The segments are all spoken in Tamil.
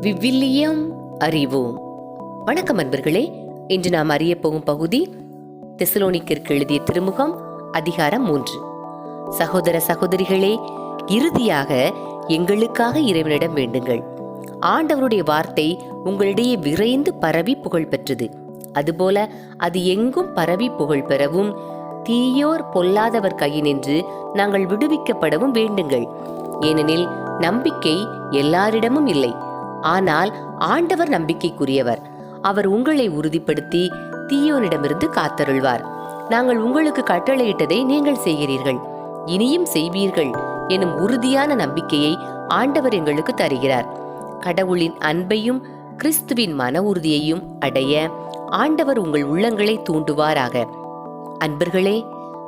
விவிலியம் அறிவோம். வணக்கம் அன்பர்களே இன்று நாம் அறிய போகும் பகுதி தெசலோனிக்கிற்கு எழுதிய திருமுகம் அதிகாரம் மூன்று. சகோதர சகோதரிகளே இறுதியாக எங்களுக்காக இறைவனிடம் வேண்டுங்கள். ஆண்டவருடைய வார்த்தை உங்களிடையே விரைந்து பரவி புகழ் பெற்றது. அதுபோல அது எங்கும் பரவி புகழ் பெறவும் தீயோர் பொல்லாதவர் கையினின்று நாங்கள் விடுவிக்கப்படவும் வேண்டுங்கள். ஏனெனில் நம்பிக்கை எல்லாரிடமும் இல்லை. ஆனால் ஆண்டவர் நம்பிக்கைக்குரியவர். அவர் உங்களை உறுதிப்படுத்தி தீயோனிடமிருந்து காத்தருள்வார். நாங்கள் உங்களுக்கு கட்டளையிட்டதை நீங்கள் செய்கிறீர்கள். இனியும் செய்வீர்கள் எனும் உறுதியான நம்பிக்கையை ஆண்டவர் எங்களுக்கு தருகிறார். கடவுளின் அன்பையும் கிறிஸ்துவின் மன உறுதியையும் அடைய ஆண்டவர் உங்கள் உள்ளங்களை தூண்டுவாராக. அன்பர்களே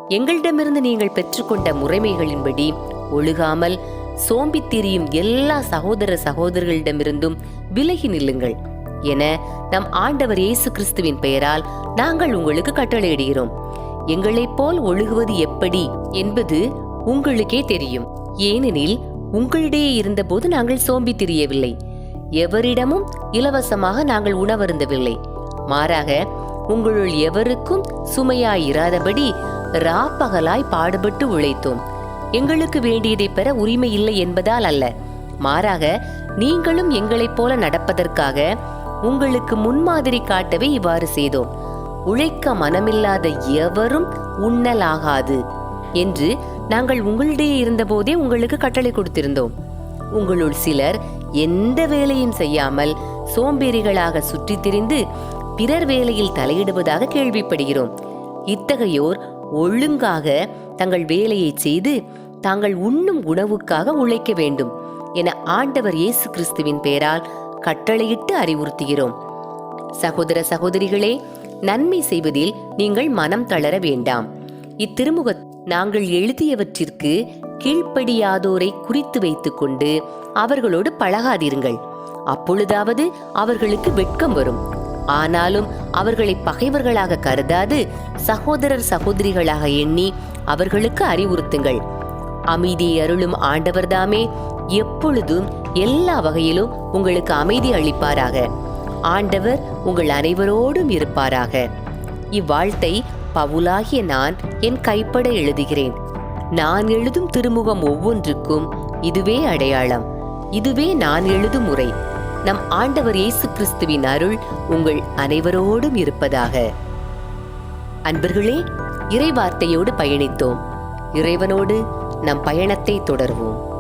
எங்களிடமிருந்து நீங்கள் பெற்றுக்கொண்ட முறைமைகளின்படி ஒழுகாமல் சோம்பித் திரியும் எல்லா சகோதர சகோதரர்களிடமிருந்தும் விலகி நில்லுங்கள். என நம் ஆண்டவர் இயேசு கிறிஸ்துவின் பெயரால் நாங்கள் உங்களுக்கு கட்டளையிடுகிறோம். எங்களைப் போல் ஒழுகுவது எப்படி என்பது உங்களுக்கே தெரியும். ஏனெனில் உங்களிடையே இருந்தபோது நாங்கள் சோம்பி திரியவில்லை. எவரிடமும் இலவசமாக நாங்கள் உணவருந்தவில்லை. மாறாக உங்களுள் எவருக்கும் சுமையாயிராதபடி ராப்பகலாய் பாடுபட்டு உழைத்தோம். எங்களுக்கு வேண்டியதை பெற உரிமை இல்லை என்பதால் அல்ல. மாறாக நீங்களும் எங்களைப் போல நடப்பதற்காக உங்களுக்கு முன்மாதிரி காட்டவே இவ்வாறு செய்தோம். உழைக்க மனமில்லாத எவரும் உண்ணலாகாது என்று நாங்கள் உங்களிடையே இருந்தபோதே உங்களுக்கு கட்டளை கொடுத்திருந்தோம். உங்களுள் சிலர் எந்த வேலையும் செய்யாமல் சோம்பேறிகளாக சுற்றித் திரிந்து பிறர் வேலையில் தலையிடுவதாக கேள்விப்படுகிறோம். இத்தகையோர் ஒழுங்காக தங்கள் வேலையை செய்து தாங்கள் உண்ணும் உணவுக்காக உழைக்க வேண்டும் என ஆண்டவர் இயேசு கிறிஸ்துவின் பெயரால் கட்டளையிட்டு அறிவுறுத்துகிறோம். சகோதர சகோதரிகளே நன்மை செய்வதில் நீங்கள் மனம் தளர வேண்டாம். இத்திருமுக நாங்கள் எழுதியவற்றிற்கு கீழ்ப்படியாதோரை குறித்து வைத்துக்கொண்டு அவர்களோடு பழகாதிருங்கள் அப்பொழுதாவது அவர்களுக்கு வெட்கம் வரும். ஆனாலும் அவர்களை பகைவர்களாக கருதாது சகோதரர் சகோதரிகளாக எண்ணி அவர்களுக்கு அறிவுறுத்துங்கள். அமைதியை அருளும் ஆண்டவர்தாமே எப்பொழுதும் எல்லா வகையிலும் உங்களுக்கு அமைதி அளிப்பாராக. ஆண்டவர் உங்கள் அனைவரோடும் இருப்பாராக. இவ்வாழ்த்தை பவுலாகிய நான் என் கைப்பட எழுதுகிறேன். நான் எழுதும் திருமுகம் ஒவ்வொன்றுக்கும் இதுவே அடையாளம். இதுவே நான் எழுதும் முறை. நம் ஆண்டவர் இயேசு கிறிஸ்துவின் அருள் உங்கள் அனைவரோடும் இருப்பதாக. அன்பர்களே இறைவார்த்தையோடு பயணித்தோம். இறைவனோடு நம் பயணத்தை தொடர்வோம்.